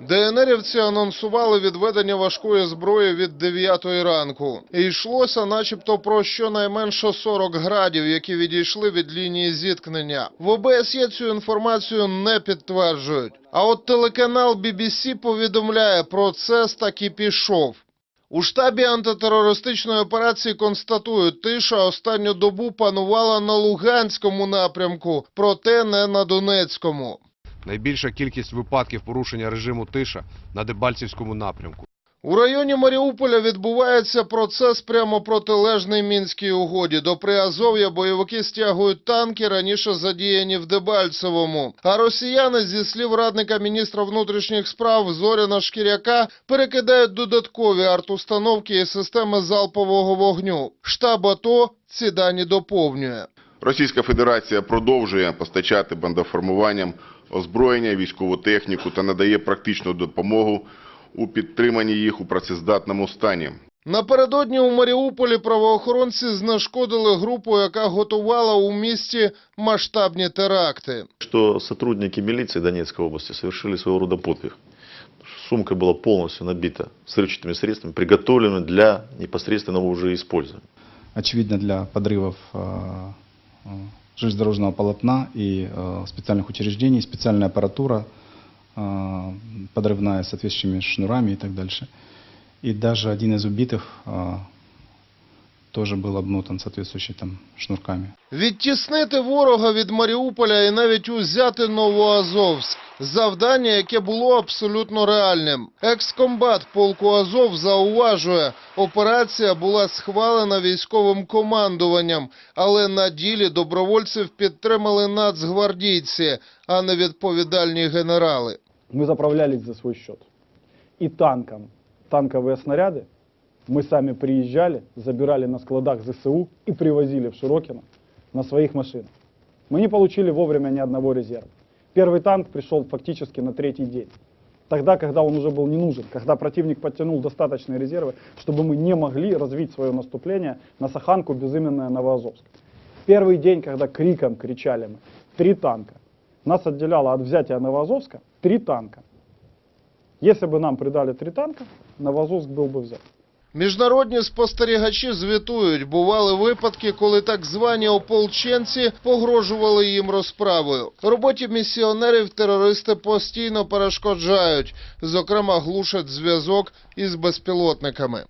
ДНРівці анонсували відведення важкої зброї від 9 ранку. І йшлося начебто про щонайменше 40 градів, які відійшли від лінії зіткнення. В ОБСЄ цю інформацію не підтверджують. А от телеканал BBC повідомляє, процес таки пішов. У штабі антитерористичної операції констатують, тиша останню добу панувала на Луганському напрямку, проте не на Донецькому. Найбільша кількість випадків порушення режиму тиша на Дебальцівському напрямку. У районі Маріуполя відбувається процес прямо протилежний Мінській угоді. До Приазов'я бойовики стягують танки, раніше задіяні в Дебальцевому. А росіяни, зі слів радника міністра внутрішніх справ Зоряна Шкіряка, перекидають додаткові артустановки і системи залпового вогню. Штаб АТО ці дані доповнює. Російська Федерація продовжує постачати бандоформуванням озброєння, військову техніку та надає практичну допомогу у підтриманні їх у працездатному стані. Напередодні у Маріуполі правоохоронці знешкодили групу, яка готувала у місті масштабні теракти. что сотрудники милиции Донецкой области совершили своего рода подвиг. Сумка была полностью набита взрывчатыми средствами, приготовленными для непосредственного уже использования. очевидно для подрывов э, э, железнодорожного полотна и э, специальных учреждений, специальная аппаратура э, подрывная с соответствующими шнурами и так дальше. И даже один из убитых э, тоже был обмотан соответствующими там шнурками. Відтіснити ворога від Маріуполя і навіть узяти Новоазовськ. Завдання, яке було абсолютно реальним. Екскомбат полку Азов зауважує, операція була схвалена військовим командуванням, але на ділі добровольців підтримали нацгвардійці, а не відповідальні генерали. Мы заправлялись за свой счет. И танком, танковые снаряды мы сами приезжали, забирали на складах ЗСУ и привозили в Широкино на своих машинах. Мы не получили вовремя ни одного резерва. Первый танк пришел фактически на третий день. Тогда, когда он уже был не нужен, когда противник подтянул достаточные резервы, чтобы мы не могли развить свое наступление на Саханку, безыменное Новоазовск. Первый день, когда криком кричали мы, три танка. Нас отделяло от взятия Новоазовска три танка. Если бы нам придали три танка, Новоазовск был бы взят. Міжнародні спостерігачі звітують, бували випадки, коли так звані ополченці погрожували їм розправою. Роботі місіонерів терористи постійно перешкоджають, зокрема глушать зв'язок із безпілотниками.